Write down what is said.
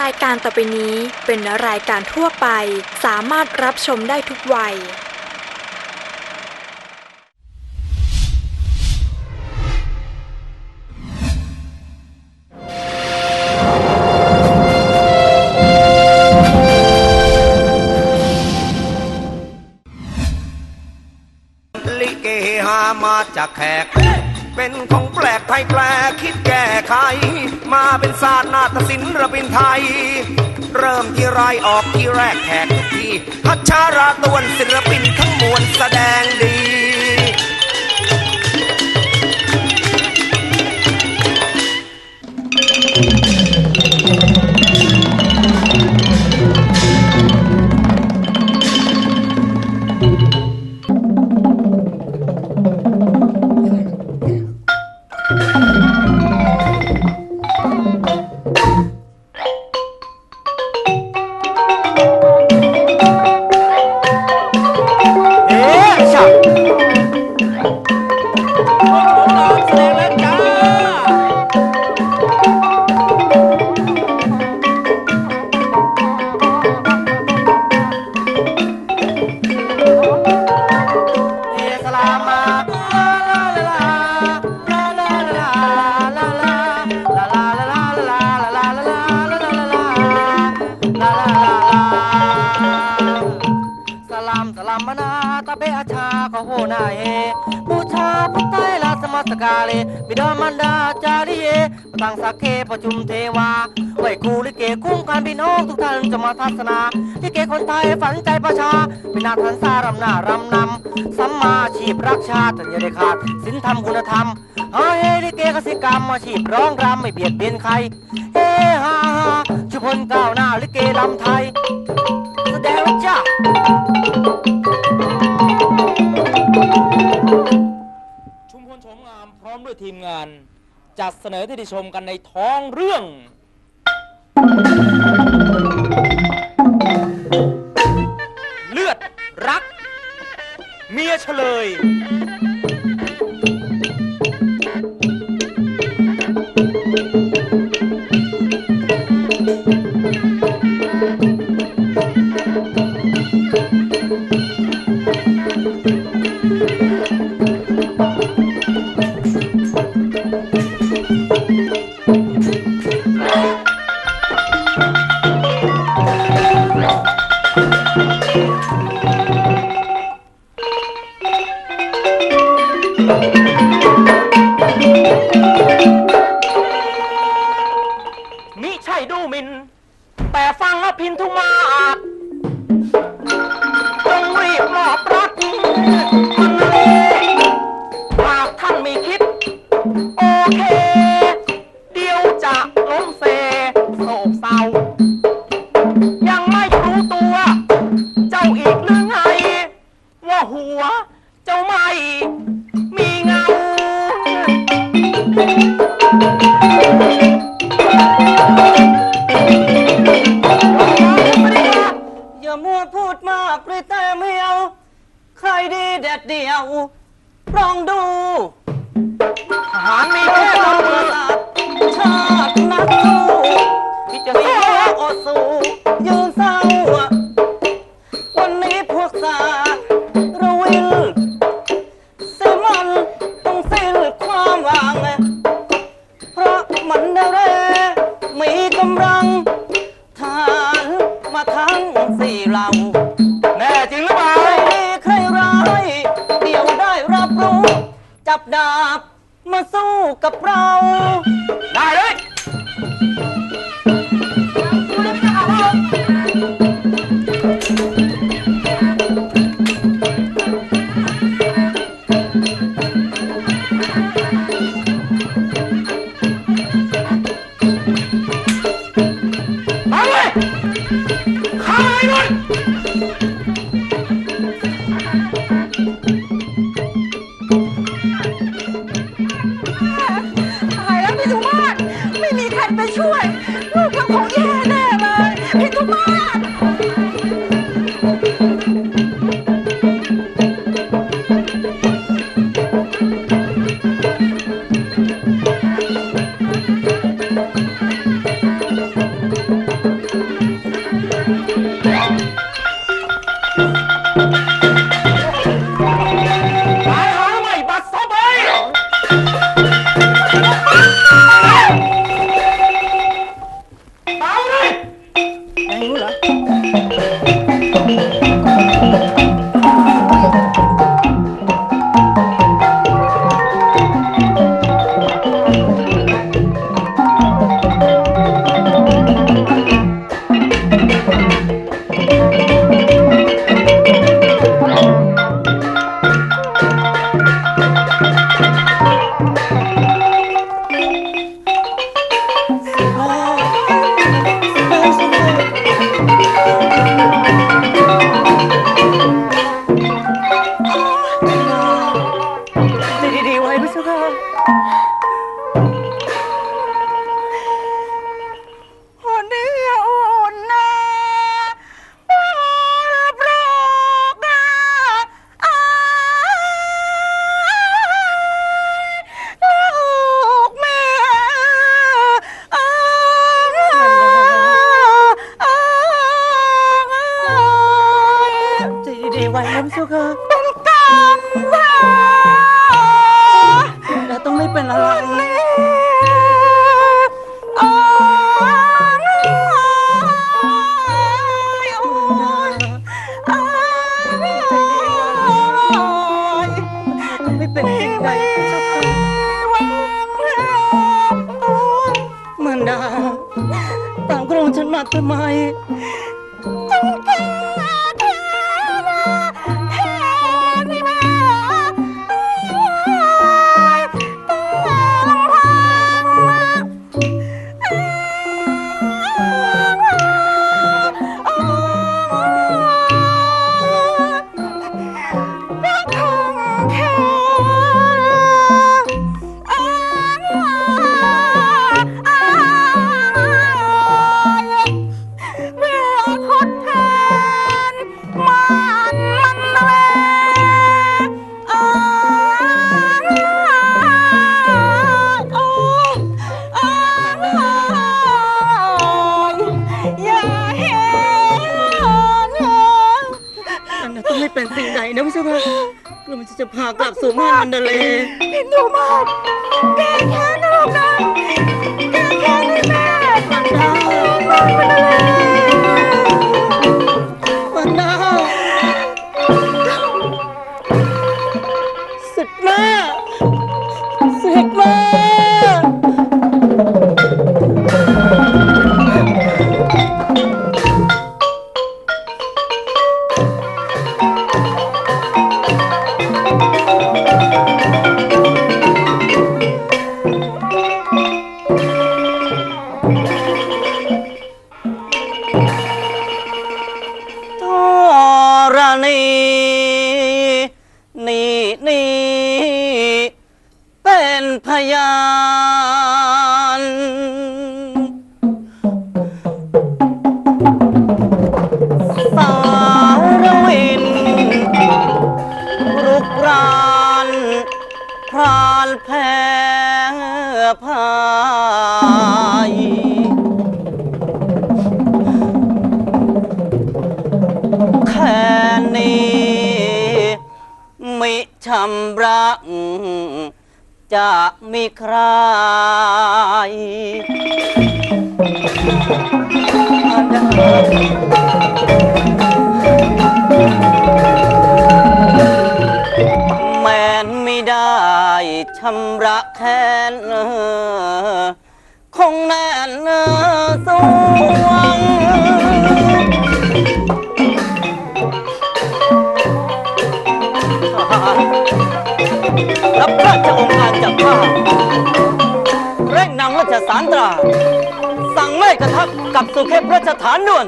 รายการต่อไปนี้เป็นรายการทั่วไป สามารถรับชมได้ทุกวัย ลิเกหามาจากแขก เป็นของแปลกไทยแปลกคิดแก้ไข มาเป็นศาสตร์นาฏศิลป์ระบินไทย เริ่มที่ไรออกที่แรกแขกทุกทีพัชาราตวนศิลปินทั้งมวลแสดงดี เบอาชาขอโหนาเฮบูชาพุทธายลาสมัสกาเลบิดามันดาจาริเยปตังสักเคประชุมเทวาไหวครูลิเกคุ้มการพี่น้องทุกท่านจะมาทัศนาลิเกคนไทยฝันใจประชาเป็นนาทันสารำหน้ารำนำสัมมาชีพรักชาติอย่าได้ขาดศีลธรรมคุณธรรมเฮ้ยลิเกกสิกรรมอาชีพร้องรำไม่เบียดเบียนใครเฮ้ฮาฮาชุพลก้าวหน้าลิเกลำไทยแสดงแล้วจ้า ชุมงามพร้อมด้วยทีมงาน จัดเสนอที่ดิชมกันในท้องเรื่อง เลือดรัก เมียเฉลย พินทุมาศจงรีบมอบรัก ลองดูทหารมีแค่ลำเรือชาตินักสู้ที่จะสู้อดสู้ยืนเศร้า วันนี้พวกสาระวินสิมันต้องสิ้นความหวัง เพราะมันได้แรมีกำลัง Simon! าม ต้องไม่เป็นสิ่งใดนะพี่เจ้าค่ะกลัวมันจะพากลับสู่ม่านมันดเลพี่หนูมากแกแค้นนะลูกนะ สุดแม่ำระจะมีใครแม้นไม่ได้ชำระแค้นคงแน่นสวง รับพระราชองค์การจากข้าเร่งนำราชสารตรา สั่งไม่กระทับกับสุเขพระราชฐานด่วน